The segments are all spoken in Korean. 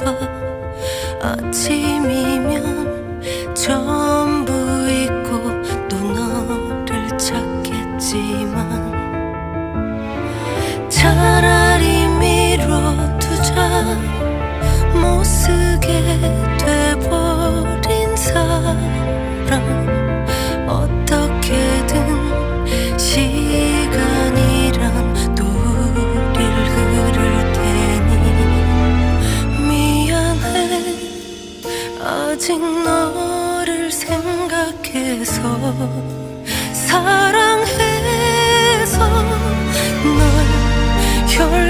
같아 아침이면 전부 잊고 또 너를 찾겠지만 차라리 미뤄두자 못 쓰게 돼버린 사랑 사랑해서 사랑해서 널 결.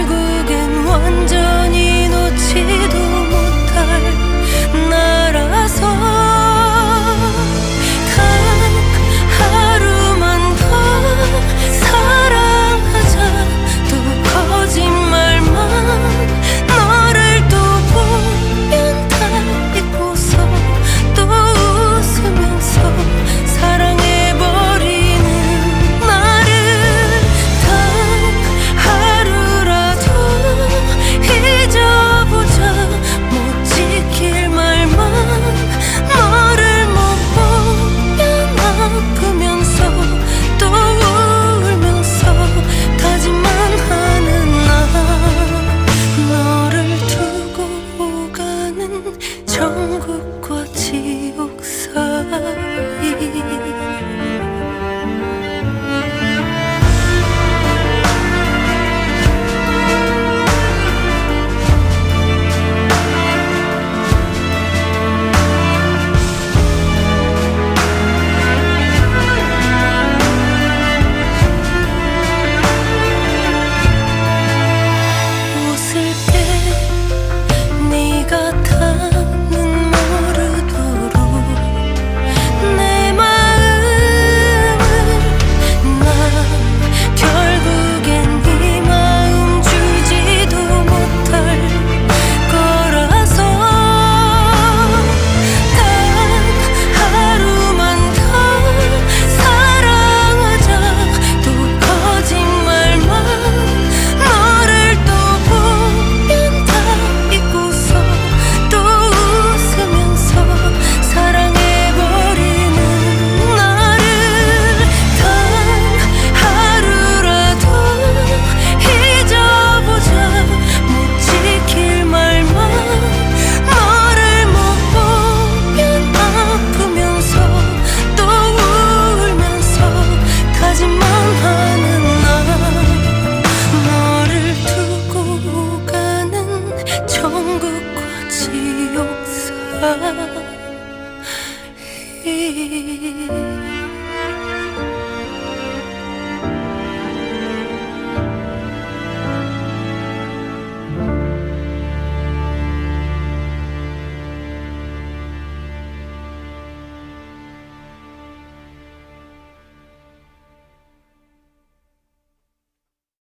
过的雨